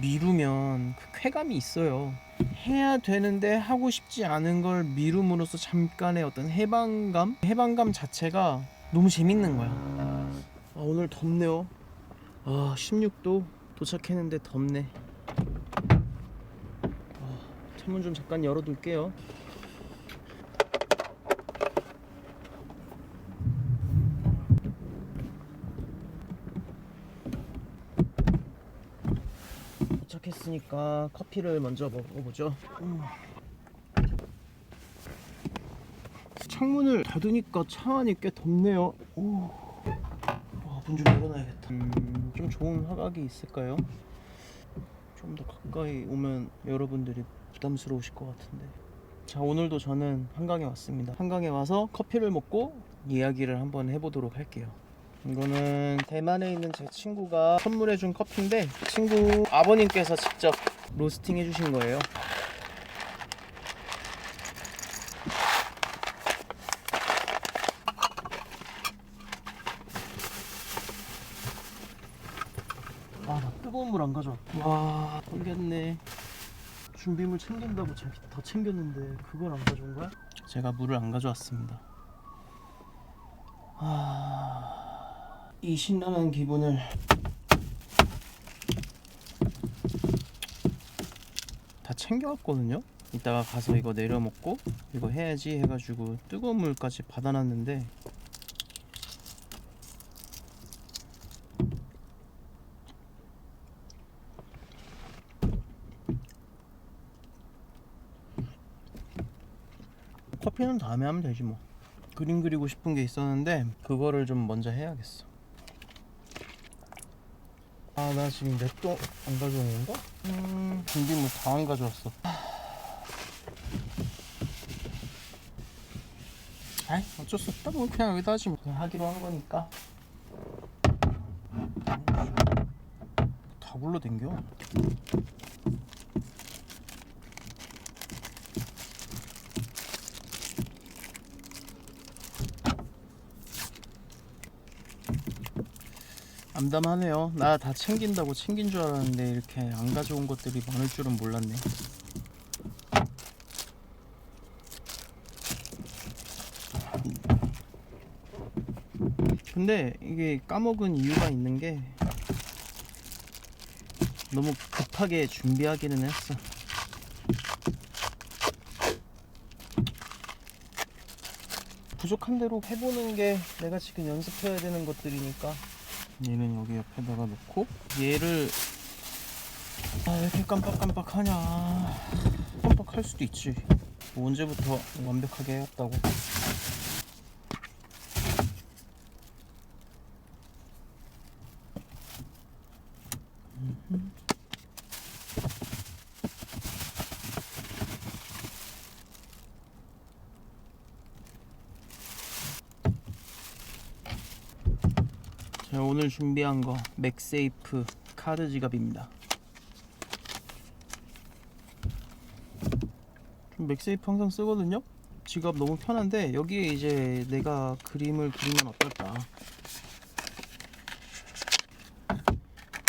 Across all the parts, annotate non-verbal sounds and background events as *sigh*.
미루면 그 쾌감이 있어요. 해야 되는데 하고 싶지 않은 걸 미룸으로써 잠깐의 어떤 해방감? 해방감 자체가 너무 재밌는 거야. 아, 오늘 덥네요. 아, 16도 도착했는데 덥네. 아, 창문 좀 잠깐 열어둘게요. 도착했으니까 커피를 먼저 먹어보죠. 음. 창문을 닫으니까 차 안이 꽤 덥네요. 오. 문좀 열어놔야겠다. 음, 좀 좋은 화각이 있을까요? 좀 더 가까이 오면 여러분들이 부담스러우실 것 같은데. 자, 오늘도 저는 한강에 왔습니다. 한강에 와서 커피를 먹고 이야기를 한번 해보도록 할게요. 이거는 대만에 있는 제 친구가 선물해준 커피인데 친구 아버님께서 직접 로스팅 해주신 거예요. 아, 나 뜨거운 물 안 가져왔다. 와, 떨겠네. 준비물 챙긴다고 자- 더 챙겼는데 그걸 안 가져온 거야? 제가 물을 안 가져왔습니다. 아, 이 신나는 기분을 다 챙겨왔거든요. 이따가 가서 이거 내려 먹고 이거 해야지 해가지고 뜨거운 물까지 받아놨는데 커피는 다음에 하면 되지 뭐. 그림 그리고 싶은 게 있었는데 그거를 좀 먼저 해야겠어. 아 나 지금 냅도 안 가져온 건가? 음 준비물 다 안 가져왔어. 아이 어쩔 수 없다 뭐 그냥 여기다 하지 뭐 그냥 하기로 한 거니까. 다 굴러댕겨. 암담하네요. 나 다 챙긴다고 챙긴 줄 알았는데 이렇게 안 가져온 것들이 많을 줄은 몰랐네. 근데 이게 까먹은 이유가 있는 게 너무 급하게 준비하기는 했어. 부족한 대로 해보는 게 내가 지금 연습해야 되는 것들이니까 얘는 여기 옆에다가 놓고 얘를 아, 왜 이렇게 깜빡깜빡하냐. 깜빡할 수도 있지. 뭐 언제부터 완벽하게 해왔다고 준비한 거 맥세이프 카드 지갑입니다. 좀 맥세이프 항상 쓰거든요. 지갑 너무 편한데 여기에 이제 내가 그림을 그리면 어떨까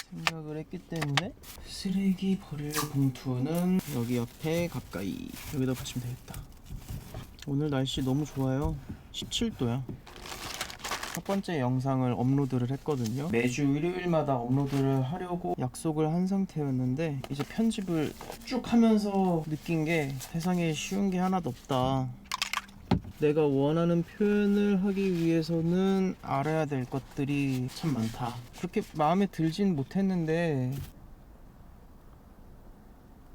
생각을 했기 때문에 쓰레기 버릴 봉투는 여기 옆에 가까이 여기다 붙이면 되겠다. 오늘 날씨 너무 좋아요. 17도야. 첫 번째 영상을 업로드를 했거든요. 매주 일요일마다 업로드를 하려고 약속을 한 상태였는데 이제 편집을 쭉 하면서 느낀 게 세상에 쉬운 게 하나도 없다. 내가 원하는 표현을 하기 위해서는 알아야 될 것들이 참 많다. 그렇게 마음에 들진 못했는데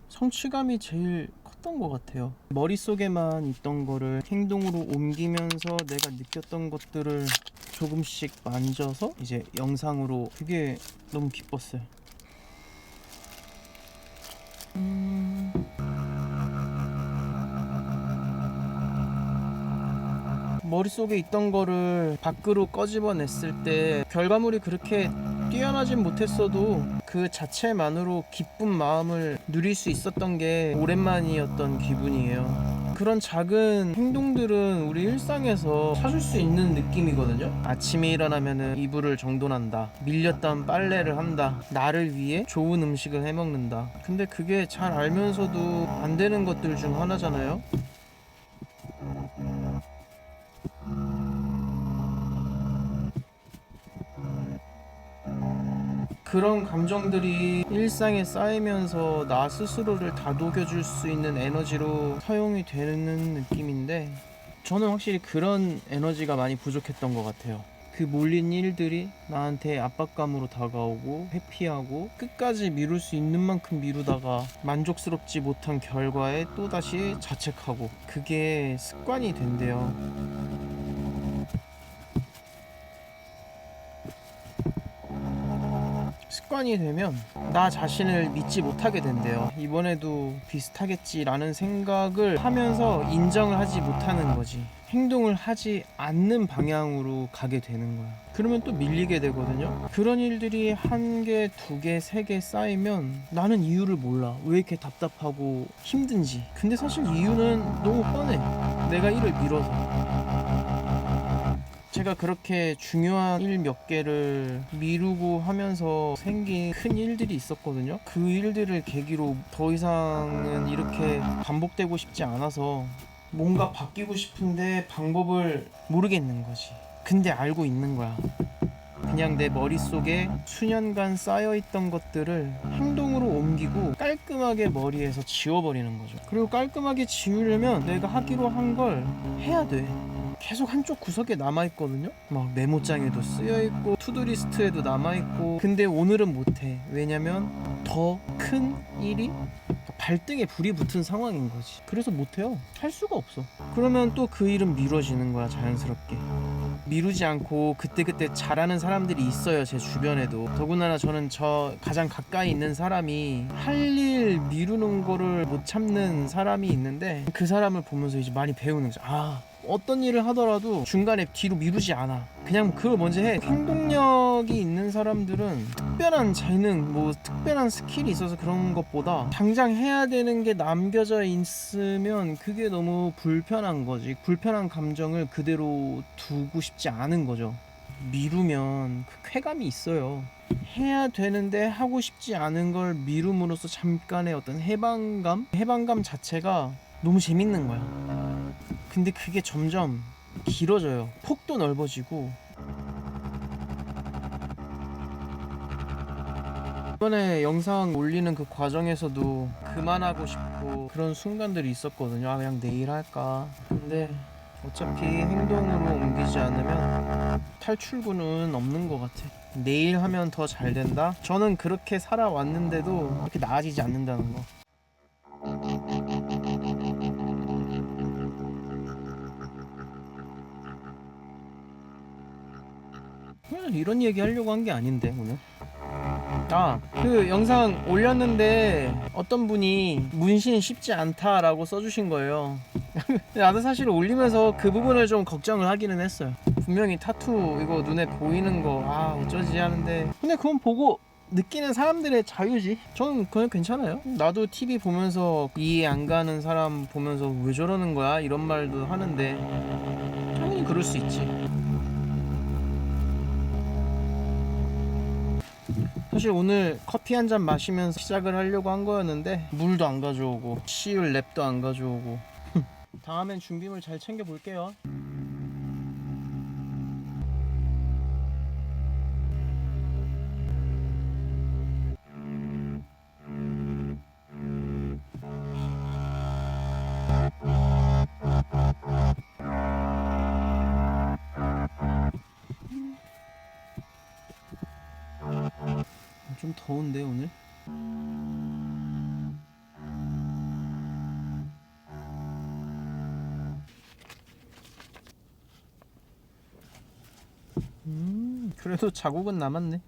성취감이 제일 컸던 것 같아요. 머릿속에만 있던 거를 행동으로 옮기면서 내가 느꼈던 것들을 조금씩 만져서 이제 영상으로 그게 너무 기뻤어요. 음... 머릿속에 있던 거를 밖으로 꺼집어냈을 때 결과물이 그렇게 뛰어나진 못했어도 그그 자체만으로 기쁜 마음을 누릴 수 있었던 게 오랜만이었던 기분이에요. 그런 작은 행동들은 우리 일상에서 찾을 수 있는 느낌이거든요. 아침에 일어나면은 이불을 정돈한다. 밀렸던 빨래를 한다. 나를 위해 좋은 음식을 해 먹는다. 근데 그게 잘 알면서도 안 되는 것들 중 하나잖아요. 그런 감정들이 일상에 쌓이면서 나 스스로를 다독여줄 수 있는 에너지로 사용이 되는 느낌인데 저는 확실히 그런 에너지가 많이 부족했던 것 같아요. 그 몰린 일들이 나한테 압박감으로 다가오고 회피하고 끝까지 미룰 수 있는 만큼 미루다가 만족스럽지 못한 결과에 또다시 자책하고 그게 습관이 된대요. 습관이 되면 나 자신을 믿지 못하게 된대요. 이번에도 비슷하겠지라는 생각을 하면서 인정을 하지 못하는 거지. 행동을 하지 않는 방향으로 가게 되는 거야. 그러면 또 밀리게 되거든요. 그런 일들이 한 개, 두 개, 세 개 쌓이면 나는 이유를 몰라. 왜 이렇게 답답하고 힘든지. 근데 사실 이유는 너무 뻔해. 내가 일을 미뤄서. 제가 그렇게 중요한 일 몇 개를 미루고 하면서 생긴 큰 일들이 있었거든요. 그 일들을 계기로 더 이상은 이렇게 반복되고 싶지 않아서 뭔가 바뀌고 싶은데 방법을 모르겠는 거지. 근데 알고 있는 거야. 그냥 내 머릿속에 수년간 쌓여있던 것들을 행동으로 옮기고 깔끔하게 머리에서 지워버리는 거죠. 그리고 깔끔하게 지우려면 내가 하기로 한 걸 해야 돼. 계속 한쪽 구석에 남아있거든요? 막 메모장에도 쓰여있고 투두리스트에도 남아있고 근데 오늘은 못해. 왜냐면 더 큰 일이 발등에 불이 붙은 상황인 거지. 그래서 못해요. 할 수가 없어. 그러면 또 그 일은 미뤄지는 거야, 자연스럽게. 미루지 않고 그때그때 잘하는 사람들이 있어요 제 주변에도 더군다나 저는 저 가장 가까이 있는 사람이 할 일 미루는 거를 못 참는 사람이 있는데 그 사람을 보면서 이제 많이 배우는 거죠 아 어떤 일을 하더라도 중간에 뒤로 미루지 않아. 그냥 그걸 먼저 해. 행동력이 있는 사람들은 특별한 재능 뭐 특별한 스킬이 있어서 그런 것보다 당장 해야 되는 게 남겨져 있으면 그게 너무 불편한 거지. 불편한 감정을 그대로 두고 싶지 않은 거죠. 미루면 그 쾌감이 있어요. 해야 되는데 하고 싶지 않은 걸 미룸으로써 잠깐의 어떤 해방감? 해방감 자체가 너무 재밌는 거야 근데 그게 점점 길어져요. 폭도 넓어지고. 이번에 영상 올리는 그 과정에서도 그만하고 싶고 그런 순간들이 있었거든요. 아, 그냥 내일 할까. 근데 어차피 행동으로 옮기지 않으면 탈출구는 없는 것 같아. 내일 하면 더 잘 된다? 저는 그렇게 살아왔는데도 그렇게 나아지지 않는다는 거. 이런 얘기 하려고 한 게 아닌데 오늘 아 그 영상 올렸는데 어떤 분이 문신 쉽지 않다라고 써주신 거예요 *laughs* 나도 사실 올리면서 그 부분을 좀 걱정을 하기는 했어요 분명히 타투 이거 눈에 보이는 거 아 어쩌지 하는데 근데 그건 보고 느끼는 사람들의 자유지. 저는 그냥 괜찮아요. 나도 TV 보면서 이해 안 가는 사람 보면서 왜 저러는 거야 이런 말도 하는데 당연히 그럴 수 있지. 사실 오늘 커피 한 잔 마시면서 시작을 하려고 한 거였는데 물도 안 가져오고 시울 랩도 안 가져오고 *laughs* 다음엔 준비물 잘 챙겨 볼게요. 좀 더운데 오늘? 음, 그래도 자국은 남았네.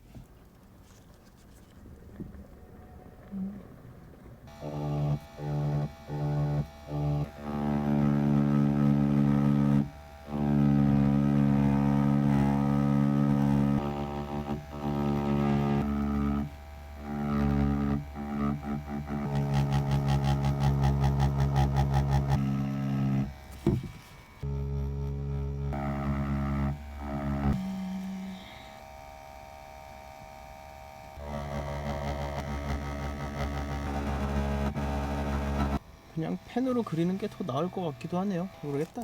그냥 펜으로 그리는 게 더 나을 것 같기도 하네요. 모르겠다.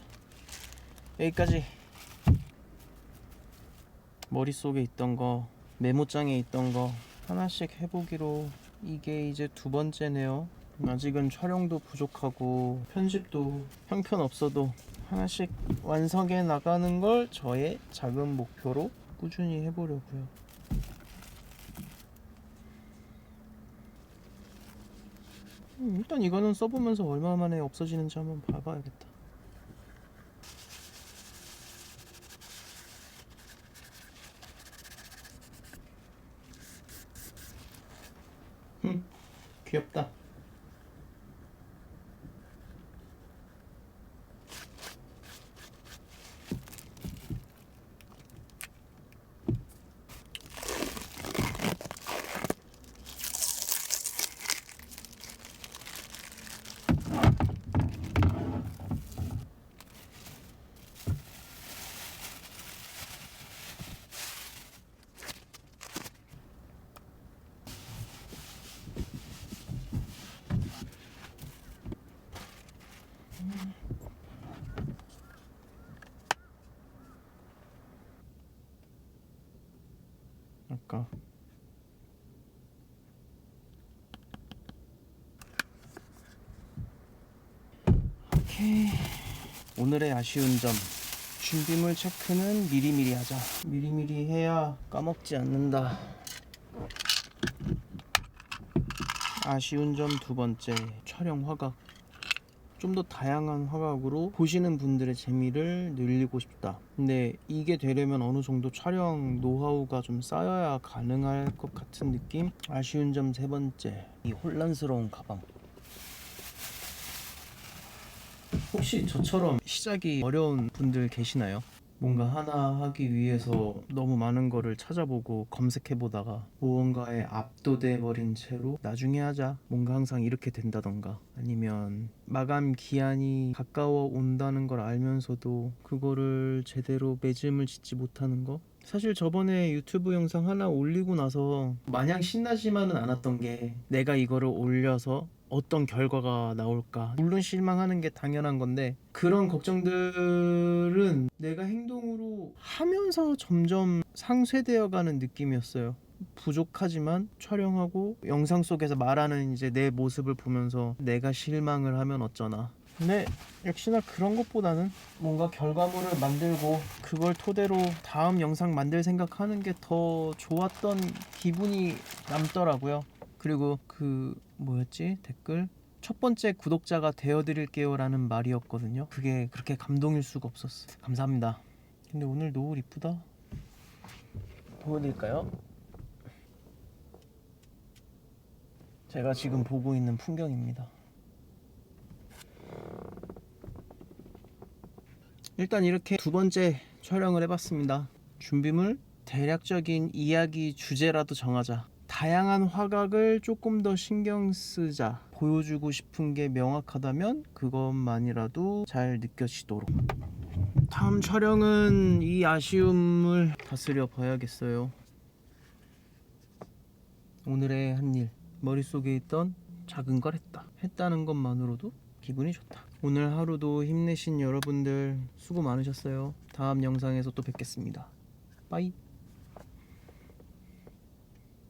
여기까지 머릿속에 있던 거 메모장에 있던 거 하나씩 해보기로 이게 이제 두 번째네요. 아직은 촬영도 부족하고 편집도 형편없어도 하나씩 완성해 나가는 걸 저의 작은 목표로 꾸준히 해보려고요. 일단 이거는 써보면서 얼마 만에 없어지는지 한번 봐봐야겠다. 음, 귀엽다. 아까. 오케이. 오늘의 아쉬운 점. 준비물 체크는 미리미리 하자. 미리미리 해야 까먹지 않는다. 아쉬운 점 두 번째. 촬영 화각 좀 더 다양한 화각으로 보시는 분들의 재미를 늘리고 싶다. 근데 이게 되려면 어느 정도 촬영 노하우가 좀 쌓여야 가능할 것 같은 느낌? 아쉬운 점 세 번째. 이 혼란스러운 가방. 혹시 저처럼 시작이 어려운 분들 계시나요? 뭔가 하나 하기 위해서 너무 많은 거를 찾아보고 검색해 보다가 무언가에 압도돼 버린 채로 나중에 하자 뭔가 항상 이렇게 된다던가 아니면 마감 기한이 가까워 온다는 걸 알면서도 그거를 제대로 매짐을 짓지 못하는 거? 사실 저번에 유튜브 영상 하나 올리고 나서 마냥 신나지만은 않았던 게 내가 이거를 올려서 어떤 결과가 나올까? 물론 실망하는 게 당연한 건데 그런 걱정들은 내가 행동으로 하면서 점점 상쇄되어 가는 느낌이었어요. 부족하지만 촬영하고 영상 속에서 말하는 이제 내 모습을 보면서 내가 실망을 하면 어쩌나. 근데 역시나 그런 것보다는 뭔가 결과물을 만들고 그걸 토대로 다음 영상 만들 생각하는 게 더 좋았던 기분이 남더라고요. 그리고 그 뭐였지 댓글 첫 번째 구독자가 되어드릴게요라는 말이었거든요. 그게 그렇게 감동일 수가 없었어. 감사합니다. 근데 오늘 노을 이쁘다. 보여드릴까요? 제가 지금 보고 있는 풍경입니다. 일단 이렇게 두 번째 촬영을 해봤습니다. 준비물 대략적인 이야기 주제라도 정하자. 다양한 화각을 조금 더 신경 쓰자. 보여주고 싶은 게 명확하다면 그것만이라도 잘 느껴지도록. 다음 촬영은 이 아쉬움을 다스려 봐야겠어요. 오늘의 한 일. 머릿속에 있던 작은 걸 했다. 했다는 것만으로도 기분이 좋다. 오늘 하루도 힘내신 여러분들 수고 많으셨어요. 다음 영상에서 또 뵙겠습니다. 빠이.